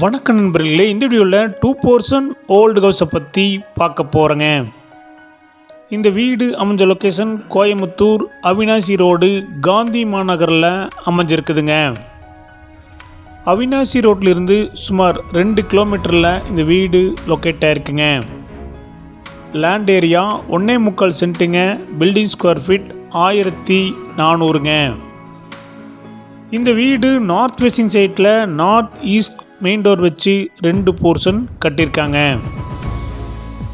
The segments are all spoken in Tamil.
வணக்கம் நண்பர்களே இந்த வீடியோவில் டூ போர்ஷன் ஓல்டு ஹவுஸை பற்றி பார்க்க போகிறேங்க இந்த வீடு அமைஞ்ச லொக்கேஷன் கோயம்புத்தூர் அவினாசி ரோடு காந்தி மாநகரில் அமைஞ்சிருக்குதுங்க. அவினாசி ரோட்லேருந்து சுமார் ரெண்டு கிலோமீட்டரில் இந்த வீடு லொக்கேட் ஆயிருக்குங்க. லேண்ட் ஏரியா ஒன்றே முக்கால் சென்ட்டுங்க பில்டிங் ஸ்கொயர் ஃபீட் ஆயிரத்தி நானூறுங்க. இந்த வீடு நார்த் வெஸ்டிங் சைட்டில் நார்த் ஈஸ்ட் மெயின் டோர் வச்சு ரெண்டு போர்ஷன் கட்டியிருக்காங்க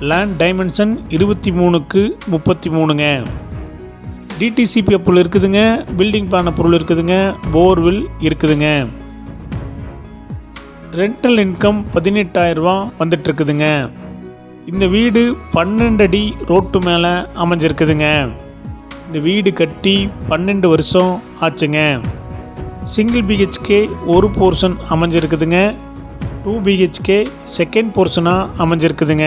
லேண்ட் டைமென்ஷன் இருபத்தி மூணுக்கு முப்பத்தி மூணுங்க. டிடிசிபி அப்புள் இருக்குதுங்க பில்டிங் பிளான பொருள் இருக்குதுங்க போர்வில் இருக்குதுங்க. ரெண்டல் இன்கம் பதினெட்டாயிரரூபா வந்துட்டுருக்குதுங்க. இந்த வீடு பன்னெண்டு அடி ரோட்டு மேலே அமைஞ்சிருக்குதுங்க. இந்த வீடு கட்டி பன்னெண்டு வருஷம் ஆச்சுங்க. சிங்கிள் பிஹெச்கே ஒரு போர்ஷன் அமைஞ்சிருக்குதுங்க. டூ பிஹெச்கே செகண்ட் போர்ஷனாக அமைஞ்சிருக்குதுங்க.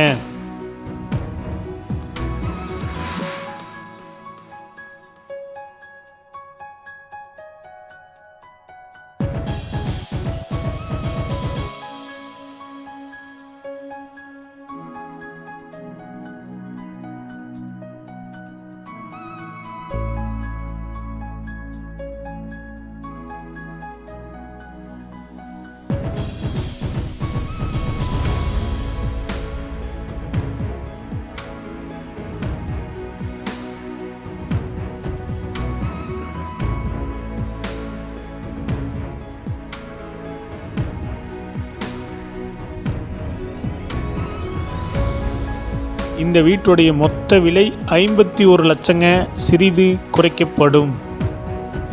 இந்த வீட்டுடைய மொத்த விலை ஐம்பத்தி ஒரு லட்சங்க. சிறிது குறைக்கப்படும்.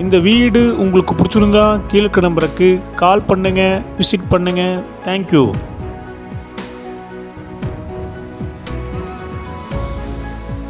இந்த வீடு உங்களுக்கு பிடிச்சிருந்தா கீழே நம்பருக்கு கால் பண்ணுங்கள் விசிட் பண்ணுங்கள் தேங்க்யூ